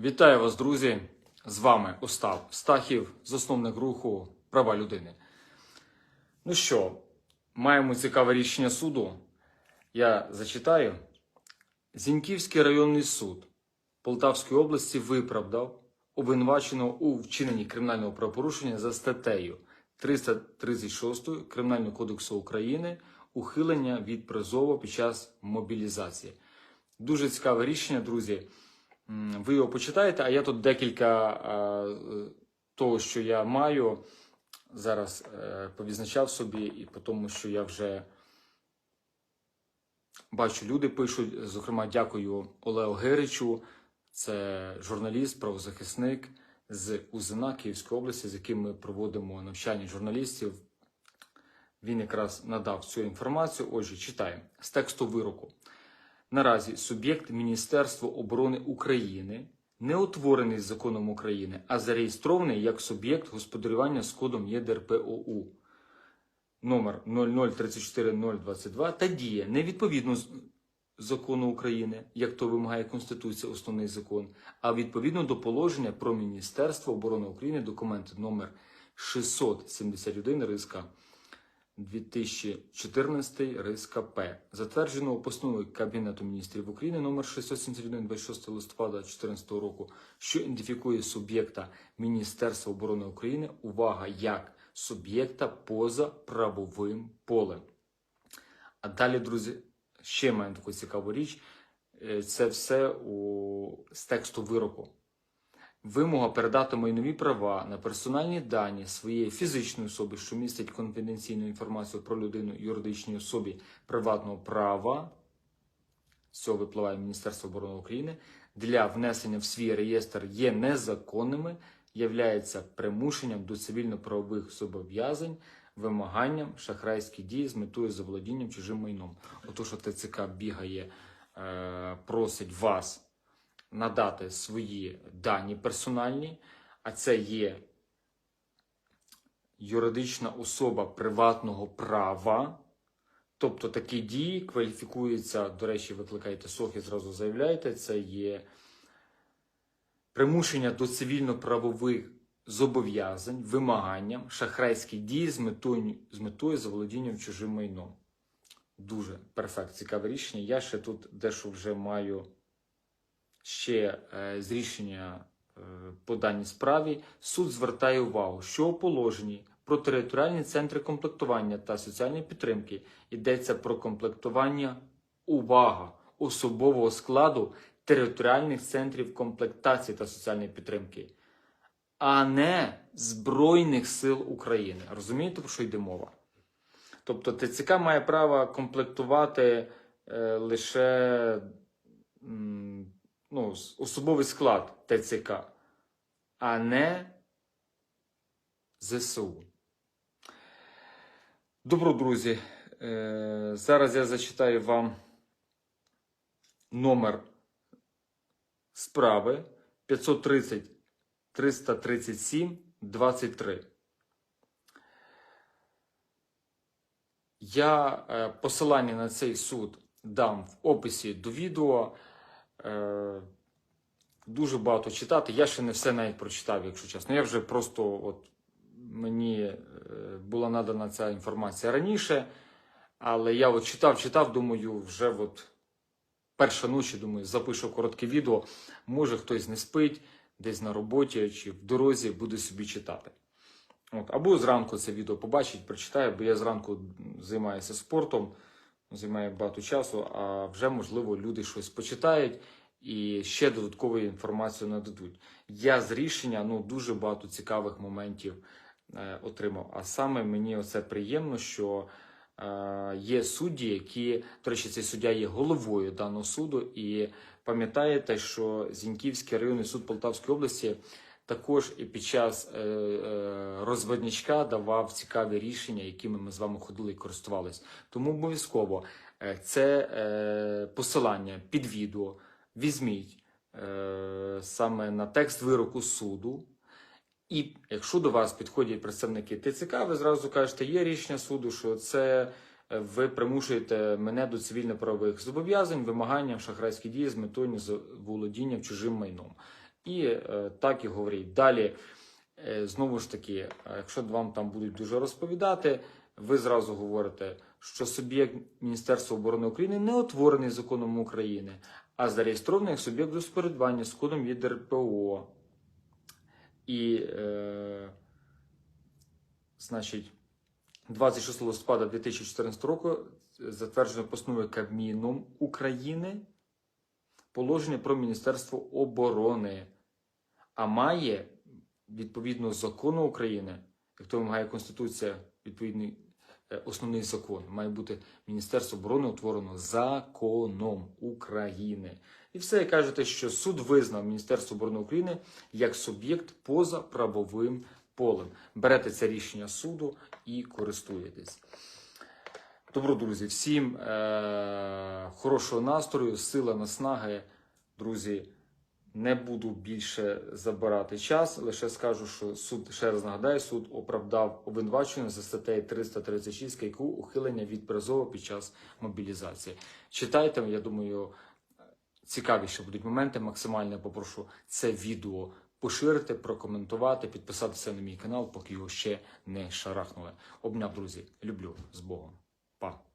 Вітаю вас, друзі! З вами Остап Стахів, засновник руху Права людини. Ну що, маємо цікаве рішення суду. Я зачитаю. Зіньківський районний суд Полтавської області виправдав обвинуваченого у вчиненні кримінального правопорушення за статтею 336 Кримінального кодексу України ухилення від призову під час мобілізації. Дуже цікаве рішення, друзі. Ви його почитаєте, а я тут декілька е, того, що я маю, зараз е, повізначав собі, і по тому, що я вже бачу, люди пишуть. Зокрема, дякую Олегу Геричу, це журналіст, правозахисник з УЗНА Київської області, з яким ми проводимо навчання журналістів. Він якраз надав цю інформацію. Отже, читаємо з тексту вироку. Наразі суб'єкт Міністерства оборони України не утворений законом України, а зареєстрований як суб'єкт господарювання з кодом ЄДРПОУ номер 0034022 та діє не відповідно закону України, як то вимагає Конституція, основний закон, а відповідно до положення про Міністерство оборони України, документ номер 671 риска 2014 риска П, затвердженого постановою Кабінету міністрів України номер 671 26 листопада 2014 року, що ідентифікує суб'єкта Міністерства оборони України, увага, як суб'єкта поза правовим полем. А далі, друзі, ще маємо таку цікаву річ. Е, Це все у, з тексту вироку. Вимога передати майнові права на персональні дані своєї фізичної особи, що містить конфіденційну інформацію про людину юридичній особі приватного права, з цього випливає Міністерство оборони України, для внесення в свій реєстр є незаконними, являється примушенням до цивільно-правових зобов'язань, вимаганням шахрайські дії з метою заволодінням чужим майном. Отож, що ТЦК бігає, е, просить вас надати свої дані персональні, а це є юридична особа приватного права. Тобто такі дії кваліфікуються, до речі, викликаєте СОФІ, зразу заявляєте, це є примушення до цивільно-правових зобов'язань, вимаганням, шахрайські дії з метою, з метою заволодінням чужим майном. Дуже перфект, цікаве рішення. Я ще тут дещо вже маю ще е, з рішення е, по даній справі суд звертає увагу, що у положенні про територіальні центри комплектування та соціальної підтримки йдеться про комплектування увага особового складу територіальних центрів комплектації та соціальної підтримки, а не Збройних сил України. Розумієте, про що йде мова? Тобто ТЦК має право комплектувати е, лише м, ну, особовий склад ТЦК, а не ЗСУ. Добро, друзі. Е, зараз я зачитаю вам номер справи 530 337 23. Я е, посилання на цей суд дам в описі до відео. Е, дуже багато читати. Я ще не все навіть прочитав, якщо чесно. Я вже просто от мені е, була надана ця інформація раніше, але я от читав, читав, думаю, вже от перша ночі, думаю, запишу коротке відео. Може хтось не спить десь на роботі чи в дорозі буде собі читати. От, або зранку це відео побачить, прочитає, бо я зранку займаюся спортом, займає багато часу, а вже, можливо, люди щось почитають і ще додаткову інформацію нададуть. Я з рішення ну, дуже багато цікавих моментів е, отримав. А саме мені оце приємно, що е, є судді, які, до речі, цей суддя є головою даного суду. І пам'ятаєте, що Зіньківський районний суд Полтавської області також і під час е, е, розводничка давав цікаві рішення, якими ми з вами ходили і користувалися. Тому обов'язково е, це е, посилання під відео візьміть саме на текст вироку суду. І якщо до вас підходять представники ТЦК, ви зразу кажете, є рішення суду, що це ви примушуєте мене до цивільно-правових зобов'язань, вимаганням шахрайські дії з метою заволодінням чужим майном. І е, так і говоріть. Далі, е, знову ж таки, е, якщо вам там будуть дуже розповідати, ви зразу говорите, що суб'єкт Міністерства оборони України не утворений законом України, а зареєстрований як суб'єкт розпорядування з кодом від РПО. І, е, значить, 26 листопада 2014 року затверджено постановою Кабміном України положення про Міністерство оборони, а має відповідно закону України, як то вимагає Конституція, відповідний е, основний закон, має бути Міністерство оборони утворено законом України. І все, кажете, що суд визнав Міністерство оборони України як суб'єкт поза правовим полем. Берете це рішення суду і користуєтесь. Добро, друзі, всім е- хорошого настрою, сила, наснаги. Друзі, не буду більше забирати час. Лише скажу, що суд, ще раз нагадаю, суд оправдав обвинувачення за статтею 336 ККУ ухилення від призову під час мобілізації. Читайте, я думаю, цікавіші будуть моменти. Максимально попрошу це відео поширити, прокоментувати, підписатися на мій канал, поки його ще не шарахнули. Обняв, друзі, люблю з Богом. Па!